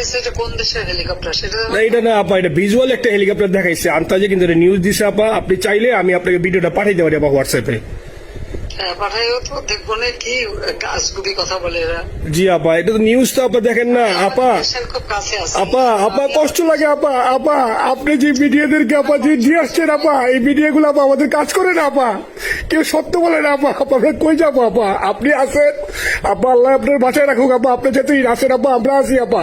দেখাইছে এটা কোন দেশের হেলিকপ্টার সেটা না এটা না আপা এটা ভিজুয়াল একটা হেলিকপ্টার দেখাইছে। আন্তাজে কিন্তু এটা নিউজ দিছে আপা। আপনি চাইলে আমি আপনাকে ভিডিওটা পাঠিয়ে দেবো আপা হোয়াটসঅ্যাপে হ্যাঁ, পাঠাইও তো দেখব না কি গাছগুবি কথা বলে এরা। জি আপা এটা তো নিউজ তো আপা দেখেন না আপা। কাছে আছে। আপা আপা কষ্ট লাগে আপা আপা আপনি যে মিডিয়াদেরকে আপা যে দিয়ে আসছেন আপা এই মিডিয়াগুলো আপা আমাদের কাজ করে না আপা। কেউ সত্য বলে না আপা। আপা আমরা কই যাব আপা? আপনি আসেন আপা আল্লাহ আপনার বাসায় রাখুক আপা। আপনি যেতেই আসেন আপা আমরা আসি আপা।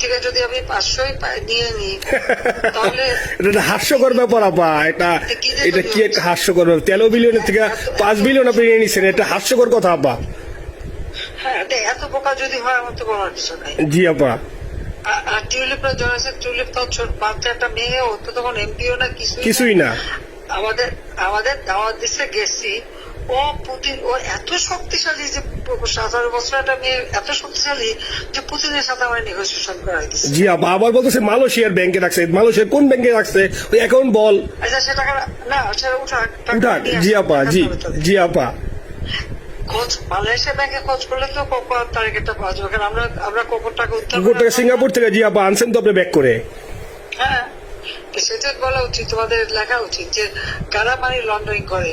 থেকে যদি আমি পাঁচশোই নিয়ে নিই তাহলে এটা হাস্যকর ব্যাপার আপা। এটা এটা কি একটা হাস্যকর ব্যাপার? তেরো বিলিয়নের থেকে পাঁচ বিলিয়ন আপনি নিয়ে নিচ্ছেন এটা হাস্যকর কথা আপা। হ্যাঁ এত বোকা যদি হয় আমার তো বলার কিছু নাই। জি আপা। আর- টিউলিপরা জড়াচ্ছে টিউলিপ তো ছোট বাচ্চা একটা মেয়ে ও তো তখন এমপিও না কিছুই না। কিছুই না। আমাদের আমাদের দাওয়াত দিচ্ছে গেছি ও পুতিন ও এত শক্তিশালী যে সতেরো বছর একটা মেয়ে এত শক্তিশালী যে পুতিনের সাথে আমার নেগোসিয়েশন করাই দিচ্ছে জি আপা আবার বলতেছে মালয়েশিয়ার ব্যাংকে রাখছে। মালয়েশিয়ার কোন ব্যাংকে রাখছে? ওই অ্যাকাউন্ট বল। আচ্ছা সে টাকা না সেটা উঠাক টাকা উঠাক। জি আপা জি। জি আপা। খোঁজ মালয়েশিয়া ব্যাংকে খোঁজ করলে তো কখন তারিখটা পাওয়া যাবে? কারণ আমরা আমরা কখন টাকা উত্তর গোটা সিঙ্গাপুর থেকে জি আপা আনছেন তো আপনি ব্যাক করে। হ্যাঁ। সেটা বলা উচিত তোমাদের লেখা উচিত যে কারা মানি লন্ডারিং করে।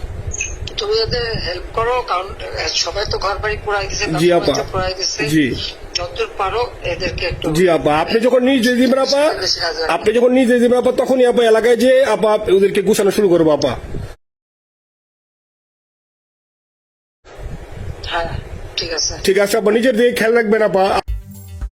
তুমি যাদের হেল্প করো কারণ সবাই তো ঘর বাড়ি পুরাই গেছে জি আপা। জি। জি আপা। আপনি যখন নিজ আপনি যখন নিজ তখনই আপা এলাকায় যে আপা ওদেরকে গুছানো শুরু করব আপা। ঠিক আছে আপা। নিজের দিকে খেয়াল রাখবেন আপা।